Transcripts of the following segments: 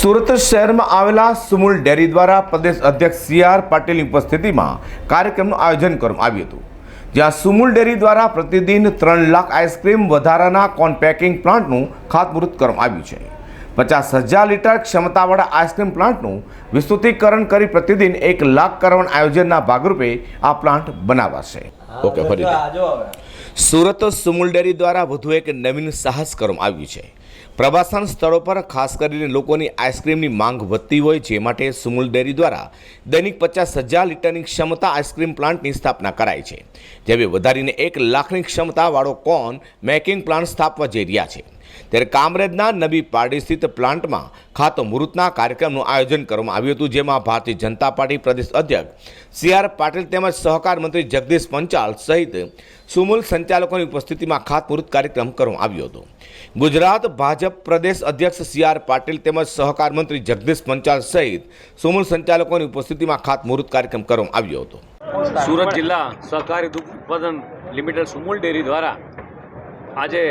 સુરત શહેરમાં આવેલા સુમુલ ડેરી દ્વારા પ્રદેશ અધ્યક્ષ સી આર પાટીલની ઉપસ્થિતિમાં કાર્યક્રમનું આયોજન કરવામાં આવ્યું હતું. જ્યાં સુમુલ ડેરી દ્વારા પ્રતિદિન ત્રણ લાખ આઈસ્ક્રીમ વધારાના કોન પેકિંગ પ્લાન્ટનું ખાતમુહૂર્ત કરવામાં આવ્યું છે. પચાસ હજાર લીટર ક્ષમતાવાળા આઈસ્ક્રીમ પ્લાન્ટનું વિસ્તૃતિકરણ કરી પ્રતિદિન એક લાખ કરવાના આયોજનના ભાગરૂપે આ પ્લાન્ટ બનાવાશે. ઓકે ફરી સુરત સુમુલ ડેરી દ્વારા વધુ એક નવીન સાહસ કરવામાં આવ્યું છે. પ્રવાસન સ્થળો પર ખાસ કરીને લોકોની આઈસ્ક્રીમની માંગ વધતી હોય જે માટે સુમુલ ડેરી દ્વારા દૈનિક પચાસ હજાર લીટરની ક્ષમતા આઈસ્ક્રીમ પ્લાન્ટની સ્થાપના કરાઈ છે જેવી વધારીને એક લાખની ક્ષમતાવાળો કોન મેકિંગ પ્લાન્ટ સ્થાપવા જઈ રહ્યા છે. ત્યારે કામરેજના નબી પારડી સ્થિત પ્લાન્ટમાં ખાતો મુહૂર્તના કાર્યક્રમનું આયોજન કરવામાં આવ્યું હતું, જેમાં ભારતીય જનતા પાર્ટી પ્રદેશ અધ્યક્ષ સી આર પાટીલ તેમજ સહકાર મંત્રી જગદીશ પંચાલ સહિત સુમૂલ સંચાલકોની ઉપસ્થિતિમાં ખાતમુહૂર્ત કાર્યક્રમ કરવામાં આવ્યો હતો. ગુજરાત ભાજપ પ્રદેશ અધ્યક્ષ સી આર પાટીલ તેમજ સહકાર મંત્રી જગદીશ પંચાલ સહિત સુમૂલ સંચાલકોની ઉપસ્થિતિમાં ખાતમુહૂર્ત કાર્યક્રમ કરવામાં આવ્યો હતો. સુરત જિલ્લા સહકારી દૂધ ઉત્પાદન લિમિટેડ સુમૂલ ડેરી દ્વારા આજે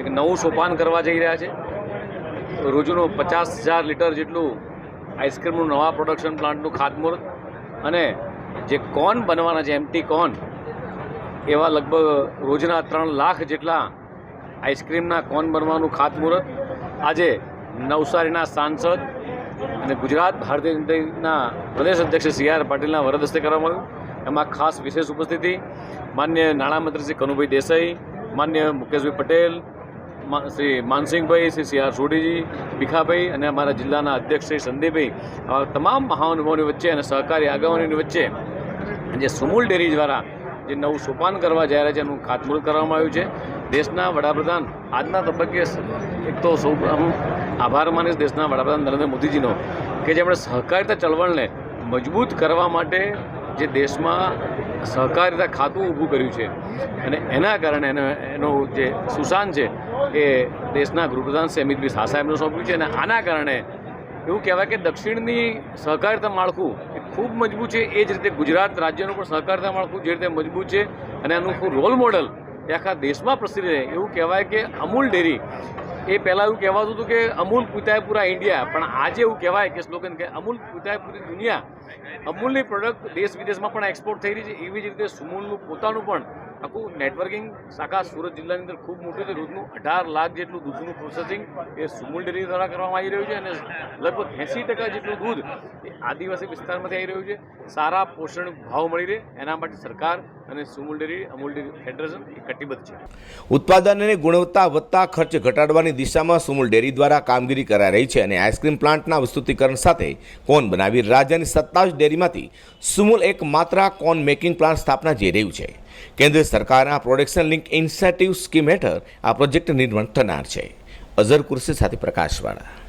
એક નવું સોપાન કરવા જઈ રહ્યા છે. રોજનું પચાસ હજાર લીટર જેટલું આઈસ્ક્રીમનું નવા પ્રોડક્શન પ્લાન્ટનું ખાતમુહૂર્ત અને જે કોન બનવાના છે એમટી કોન એવા લગભગ રોજના ત્રણ લાખ જેટલા આઈસ્ક્રીમના કોન બનવાનું ખાતમુહૂર્ત આજે નવસારીના સાંસદ અને ગુજરાત ભારતીય જનતાના પ્રદેશ અધ્યક્ષ સી આર પાટીલના વરદસ્તે કરવામાં આવ્યું. એમાં ખાસ વિશેષ ઉપસ્થિતિ માન્ય નાણામંત્રી શ્રી કનુભાઈ દેસાઈ માન્ય મુકેશભાઈ પટેલ શ્રી માનસિંહભાઈ, શ્રી સી આર સોઢીજી, ભીખાભાઈ અને અમારા જિલ્લાના અધ્યક્ષ શ્રી સંદીપભાઈ. આવા તમામ મહાનુભાવોની વચ્ચે અને સહકારી આગેવાનોની વચ્ચે જે સુમૂલ ડેરી દ્વારા જે નવું સોપાન કરવા જઈ રહ્યા છે એનું ખાતમુહૂર્ત કરવામાં આવ્યું છે. દેશના વડાપ્રધાન, આજના તબક્કે એક તો સૌ હું આભાર માનીશ દેશના વડાપ્રધાન નરેન્દ્ર મોદીજીનો કે જેમણે સહકારિતા ચળવળને મજબૂત કરવા માટે જે દેશમાં સહકારિતા ખાતું ઊભું કર્યું છે. અને એના કારણે એનો, એનું જે સુશાન છે, એ દેશના ગૃહપ્રધાન શ્રી બી શાહ સાહેબને સોંપ્યું છે. અને આના કારણે એવું કહેવાય કે દક્ષિણની સહકારિતા માળખું એ ખૂબ મજબૂત છે. એ જ રીતે ગુજરાત રાજ્યનું પણ સહકારિતા માળખું જે રીતે મજબૂત છે અને એનું રોલ મોડલ એ આખા દેશમાં પ્રસિદ્ધ રહે એવું કહેવાય કે અમૂલ ડેરી એ પહેલાં એવું કહેવાતું હતું કે અમૂલ પૂતાય પૂરા ઇન્ડિયા, પણ આજે એવું કહેવાય કે સ્લોગન કે અમૂલ પૂતાય પૂરી દુનિયા, અમૂલની પ્રોડક્ટ દેશ વિદેશમાં પણ એક્સપોર્ટ થઈ રહી છે. એવી જ રીતે સુમૂલનું, પોતાનું પણ આખું નેટવર્કિંગ આખા સુરત જિલ્લાની અંદર ખૂબ મોટું છે. દૂધનું અઢાર લાખ જેટલું દૂધનું પ્રોસેસિંગ એ સુમૂલ ડેરી દ્વારા કરવામાં આવી રહ્યું છે અને લગભગ એંસી ટકા જેટલું દૂધ એ આદિવાસી વિસ્તારમાંથી આવી રહ્યું છે. સારા પોષણ ભાવ મળી રહે, એના માટે સરકાર અને Sumul dairy Amul dairy federation એ કટિબદ્ધ છે. ઉત્પાદન અને ગુણવત્તા વધતા ખર્ચ ઘટાડવાની દિશામાં સુમુલ ડેરી દ્વારા કામગીરી કરાઈ રહી છે અને આઈસ્ક્રીમ પ્લાન્ટના વિસ્તૃતિકરણ સાથે કોન બનાવી રાજ્યની સત્તાવીસ ડેરીમાંથી સુમુલ એક માત્ર કોન મેકિંગ પ્લાન્ટ સ્થાપના જઈ રહ્યું છે. કેન્દ્ર સરકારના પ્રોડક્શન લિંક ઇન્સેન્ટિવ સ્કીમ હેઠળ આ પ્રોજેક્ટ નિર્માણ થનાર છે. અઝર કુર્સી સાથે પ્રકાશવાળા.